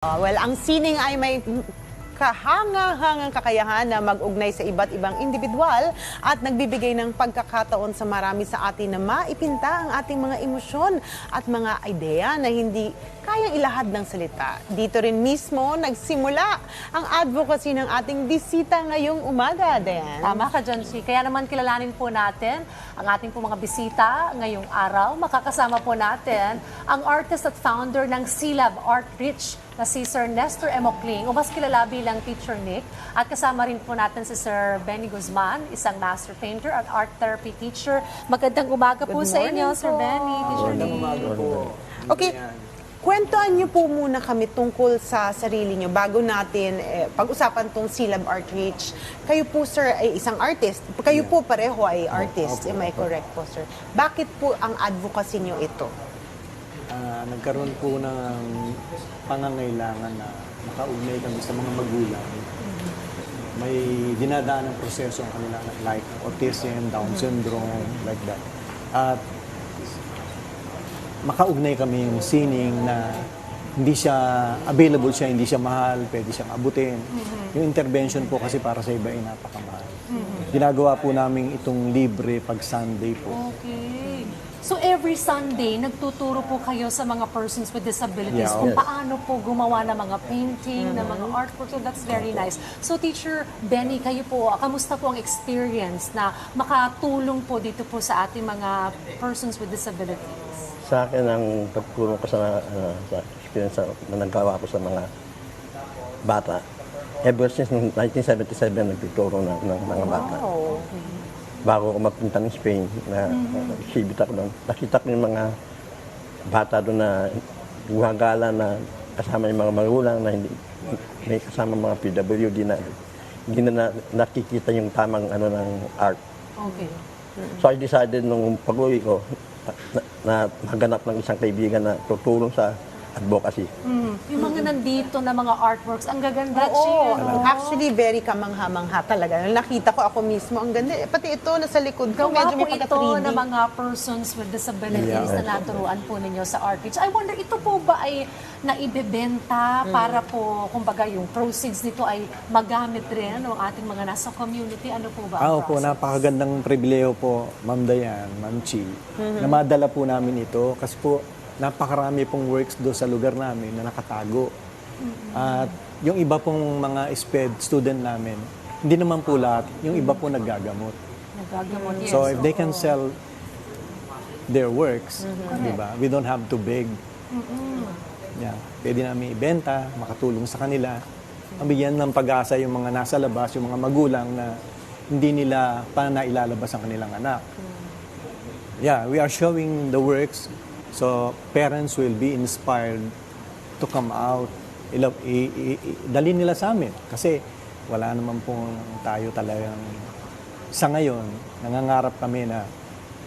Ah, well, ang sining ay may kahanga-hangang kakayahan na mag-ugnay sa iba't ibang individual at nagbibigay ng pagkakataon sa marami sa atin na maipinta ang ating mga emosyon at mga ideya na hindi kayang ilahad ng salita. Dito rin mismo nagsimula ang advocacy ng ating bisita ngayong umaga, Dayan. Tama ka, John C. Kaya naman kilalanin po natin ang ating po mga bisita ngayong araw. Makakasama po natin ang artist at founder ng C-Lab Art Rich na si Sir Nestor Emocling o mas kilala bilang Teacher Nick. At kasama rin po natin si Sir Benny Guzman, isang master painter at art therapy teacher. Magandang umaga po sa inyo, morning Sir po. Benny, Teacher Nick. Okay, kwentuhan niyo po muna kami tungkol sa sarili niyo bago natin eh, pag-usapan tong Silab Art Reach. Kayo po, sir, ay isang artist. Kayo po pareho ay artist. Am I correct po, sir? Bakit po ang advocacy niyo ito? Ah, nagkaroon po ng pangangailangan na makaugnay kami sa mga magulang. May dinadaan ng proseso ang kanila like autism, Down syndrome, like that. At makaugnay kami yung sining na hindi siya available siya, hindi siya mahal, pwede siyang abutin. Yung intervention po kasi para sa iba ay napakamahal. Ginagawa po namin itong libre pag Sunday po. Okay. So every Sunday, nagtuturo po kayo sa mga persons with disabilities Yeah, kung yes. paano po gumawa ng mga painting, ng mga artwork. So that's very nice. So Teacher Benny, kayo po, kamusta po ang experience na makatulong po dito po sa ating mga persons with disabilities? Sa akin, ang pagtulong ko sa, ano, sa experience sa, na nagawa ko sa mga bata, ever since noong 1977, nagtuturo ng, ng mga bata. Oh. Bago ako magpunta ng Spain, na mm exhibit ako doon, nakita ko yung mga bata doon na gumagala na kasama yung mga magulang na hindi, may kasama mga PWD na hindi na, na nakikita yung tamang ano ng art. Okay. So I decided nung pag-uwi ko na, na maghanap ng isang kaibigan na tutulong sa advocacy. Mm. Yung mga nandito na mga artworks, ang gaganda, Oo, Chi, ano? actually very kamangha-mangha talaga. Nakita ko ako mismo, ang ganda. Eh, Pati ito, nasa likod ko, Gawa medyo po ito pagka-3D. ng mga persons with disabilities Yeah. na naturuan po ninyo sa Artreach. I wonder, ito po ba ay naibebenta para po, kumbaga, yung proceeds nito ay magamit rin ng ating mga nasa community? Ano po ba Ah, ang opo, process? napakagandang pribileho po, Ma'am Dayan, Ma'am Chi, na madala po namin ito kasi po napakarami pong works do sa lugar namin na nakatago. At yung iba pong mga SPED student namin, hindi naman po lahat, yung iba po naggagamot. Nagagamot, yes. So if they can sell their works, di ba? We don't have to beg. Yeah. Pwede namin ibenta, makatulong sa kanila. Mabigyan ng pag-asa yung mga nasa labas, yung mga magulang na hindi nila pa nailalabas ang kanilang anak. Yeah, we are showing the works so parents will be inspired to come out. I, i, i, dalhin nila sa amin kasi wala naman pong tayo talagang sa ngayon, nangangarap kami na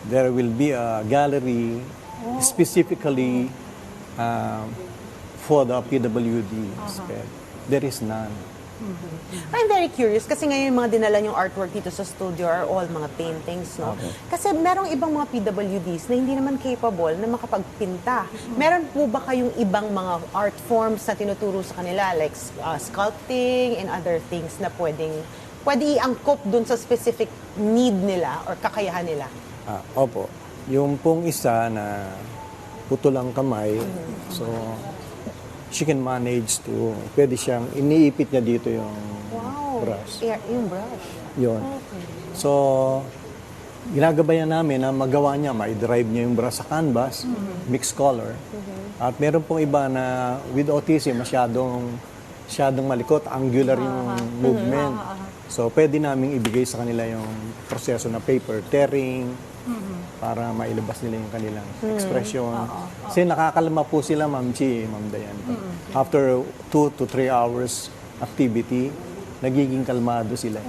there will be a gallery specifically um, for the PWD SPED. There is none. I'm very curious kasi ngayon yung mga dinala yung artwork dito sa studio are all mga paintings, no? Kasi merong ibang mga PWDs na hindi naman capable na makapagpinta. Meron po ba kayong ibang mga art forms na tinuturo sa kanila like uh, sculpting and other things na pwedeng pwede iangkop dun sa specific need nila or kakayahan nila? Ah, opo. Yung pong isa na putol ang kamay, so she can manage to, pwede siyang, iniipit niya dito yung brush. Air, yung brush. Yun. So, ginagabayan namin na magawa niya, ma-drive niya yung brush sa canvas, mixed color. At meron pong iba na with autism, masyadong, masyadong malikot, angular yung movement. So, pwede namin ibigay sa kanila yung proseso na paper tearing, para mailabas nila yung kanilang expression. Kasi nakakalma po sila, Ma'am Chi, Ma'am Dayan. After two to three hours activity, nagiging kalmado sila.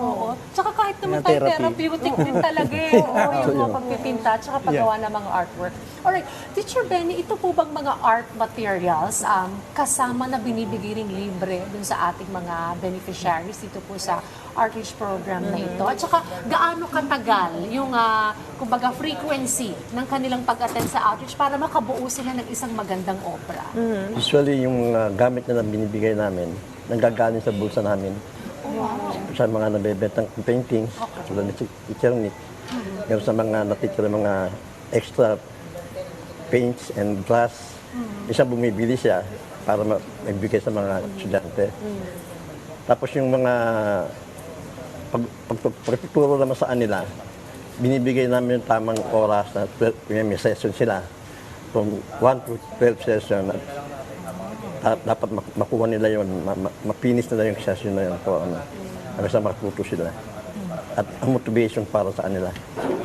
Oo, Tsaka kahit naman Yung tayo therapy. therapeutic din talaga eh. Oo, yung mga pagpipinta, tsaka paggawa ng mga artwork. Alright, Teacher Benny, ito po bang mga art materials um, kasama na binibigay ring libre dun sa ating mga beneficiaries dito po sa Artreach program na ito? At saka gaano katagal yung ah, kumbaga frequency ng kanilang pag-attend sa outreach para makabuo sila ng isang magandang obra? Usually, yung uh, gamit na binibigay namin, nanggagaling sa bulsa namin. Sa mga nabebentang paintings, tulad ni Teacher Nick. Meron sa mga natitira mga extra paints and glass. Isa bumibili siya para ma- maibigay sa mga estudyante. Tapos yung mga pag, pagtuturo naman sa kanila, binibigay namin yung tamang oras na 12, may session sila. From 1 to 12 session. At dapat mak- makuha nila yun, ma- ma- mapinis nila yung session na yun. So, ano, hanggang sa matuto sila. At ang motivation para sa kanila.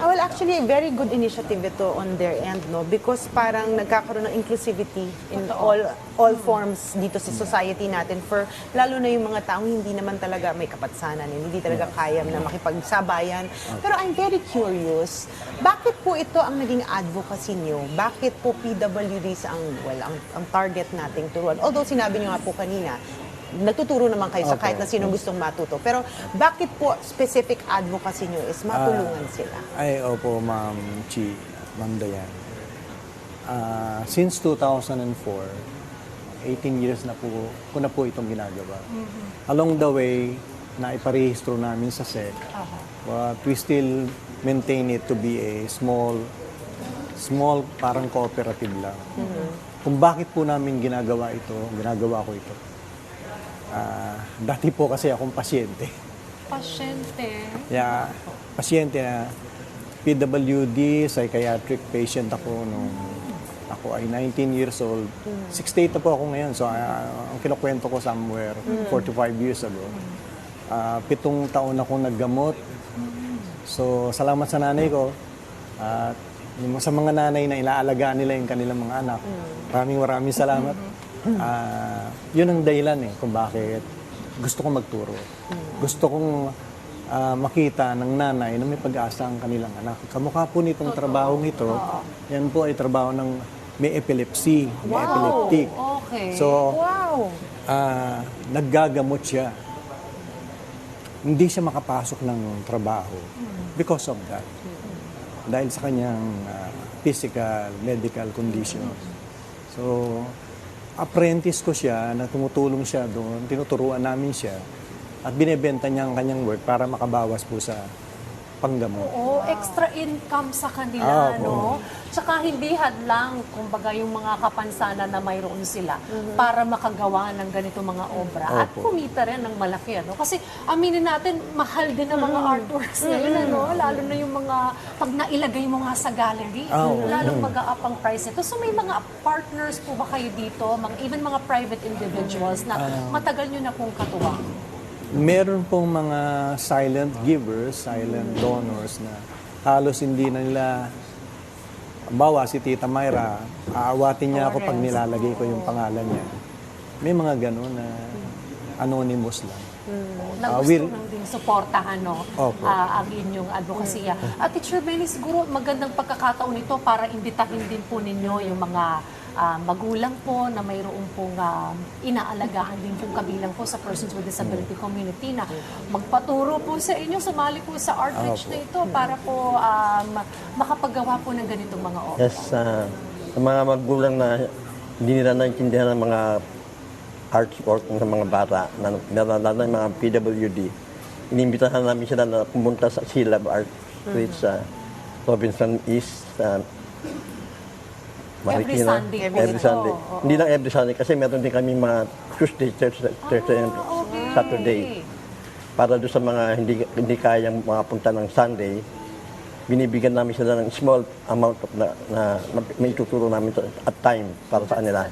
Ah, well, actually, very good initiative ito on their end, no? Because parang nagkakaroon ng inclusivity in all all forms dito sa society natin for lalo na yung mga taong hindi naman talaga may kapatsanan, eh, hindi talaga kaya na makipagsabayan. Pero I'm very curious, bakit po ito ang naging advocacy niyo? Bakit po PWDs ang, well, ang, ang target nating turuan? Although sinabi niyo nga po kanina, nagtuturo naman kayo sa kahit na sino gustong matuto. Pero bakit po specific advocacy nyo is matulungan sila? Ay, opo, Ma'am Chi, Ma'am Dayan. Ah, since 2004, 18 years na po, ko na po itong ginagawa. Along the way, na iparehistro namin sa SEC, but we still maintain it to be a small, small parang cooperative lang. Kung bakit po namin ginagawa ito, ginagawa ko ito. Ah, dati po kasi akong pasyente. Pasyente. Yeah, pasyente na PWD, psychiatric patient ako nung ako ay 19 years old. 68 na po ako ngayon. So, ah, ang kinukwento ko somewhere 45 years ago. Ah, pitong taon akong naggamot. So, salamat sa nanay ko. At yung sa mga nanay na ilaalagaan nila yung kanilang mga anak. Maraming maraming salamat. Ah, yun ang dahilan eh kung bakit gusto kong magturo. Gusto kong ah, makita ng nanay na may pag-asa ang kanilang anak. Kamukha po nitong trabahong ito, yan po ay trabaho ng may epilepsy, may epileptic. Okay. So, Wow! ah, naggagamot siya. Hindi siya makapasok ng trabaho because of that. Dahil sa kanyang ah, physical, medical condition. So, apprentice ko siya na tumutulong siya doon, tinuturuan namin siya at binebenta niya ang kanyang work para makabawas po sa panggamot. Oo, extra income sa kanila, Ah, no? Tsaka hindi hadlang, kumbaga, yung mga kapansanan na mayroon sila para makagawa ng ganito mga obra at Opo. kumita rin ng malaki, ano? Kasi aminin natin, mahal din ang mga artworks ngayon, ano? Lalo na yung mga, pag nailagay mo nga sa gallery, Ah, oo. lalong mag-up ang price nito. So may mga partners po ba kayo dito, mga, even mga private individuals na Ah. matagal nyo na pong katuwang? Meron pong mga silent givers, silent donors na halos hindi na nila Bawa si Tita Myra, aawatin niya ako pag nilalagay ko yung pangalan niya. May mga ganun na anonymous lang. na Ah, gusto we'll- nang din suportahan no, Opo. ah, ang inyong advokasya. At Teacher Benny, siguro magandang pagkakataon ito para imbitahin din po ninyo yung mga ah, magulang po na mayroong pong ah, inaalagaan din pong kabilang po sa persons with disability community na magpaturo po sa inyo, sumali po sa outreach na ito para po um, makapagawa po ng ganitong mga obra. Yes, ah, sa mga magulang na hindi nila naintindihan ng mga artwork ng mga bata, na na yung mga PWD, inimbitahan namin sila na pumunta sa Silab Art Street sa Robinson East, sa Every Marikina. Sunday po Every. Sunday. Oo. Hindi lang every Sunday kasi meron din kami mga Tuesday, Thursday, Thursday and Ah, okay. Saturday. Para doon sa mga hindi hindi kayang makapunta ng Sunday, binibigyan namin sila ng small amount of na, na, na may tuturo namin sa- at time para sa kanila.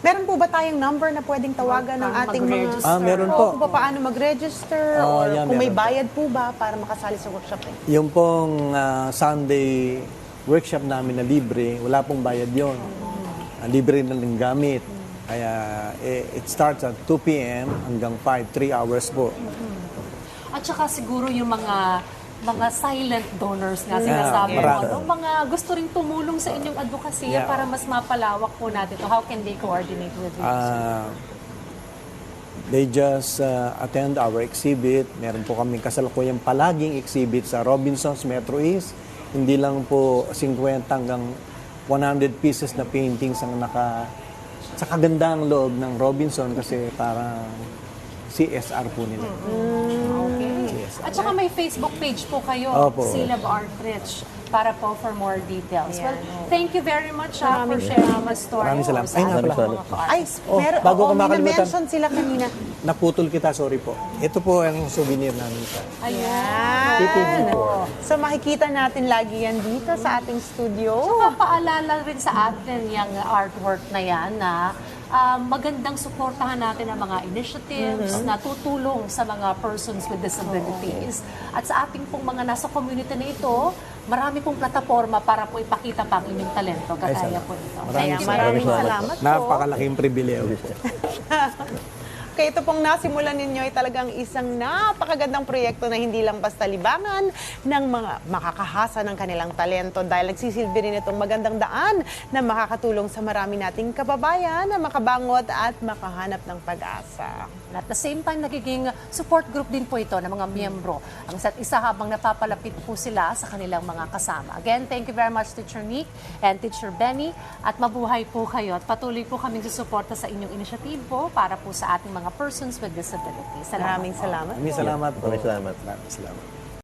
Meron po ba tayong number na pwedeng tawagan ng ating mga... mag-register. Ah, meron O po. kung pa- paano mag-register Ah, or yan, kung may meron po. bayad po ba para makasali sa workshop eh? Yung pong ah, Sunday workshop namin na libre, wala pong bayad yon. Ah, libre na ng gamit. Kaya eh, it starts at 2 p.m. hanggang 5, 3 hours po. At At saka siguro yung mga mga silent donors nga sinasabi Yeah, mo, no? mga gusto ring tumulong sa inyong advokasya Yeah. para mas mapalawak po natin to. How can they coordinate with you? Ah, they just uh, attend our exhibit. Meron po kaming kasalukuyang palaging exhibit sa Robinsons Metro East. Hindi lang po 50 hanggang 100 pieces na paintings ang naka sa kagandang loob ng Robinson kasi parang CSR po nila. Okay. At saka may Facebook page po kayo, Opo. Silab Art Rich, para po for more details. Well, thank you very much ah, for sharing the story. Maraming salamat. sa Ay, nga pala. Ay, Oh, meron, bago oo, ko makalimutan. mention sila kanina. Naputol kita, sorry po. Ito po ang souvenir namin sa Ayan. So makikita natin lagi yan dito sa ating studio. Papaalala rin sa atin yung artwork na yan na ah, magandang suportahan natin ang mga initiatives Mm-hmm. na tutulong sa mga persons with disabilities. At sa ating pong mga nasa community na ito, marami pong plataforma para po ipakita pa ang inyong talento. Kagaya po ito. Maraming Kaya salamat. salamat po. napakalaking pribileo. Kaya ito pong nasimulan ninyo ay talagang isang napakagandang proyekto na hindi lang basta libangan ng mga makakahasa ng kanilang talento dahil nagsisilbi rin itong magandang daan na makakatulong sa marami nating kababayan na makabangot at makahanap ng pag-asa. At the same time, nagiging support group din po ito ng mga miyembro. Ang isa't isa habang napapalapit po sila sa kanilang mga kasama. Again, thank you very much Teacher Nick and Teacher Benny. At mabuhay po kayo at patuloy po kaming susuporta sa inyong inisyatibo para po sa ating mga persons with disabilities. Salamat Maraming salamat. Maraming salamat. Maraming salamat. Maraming salamat.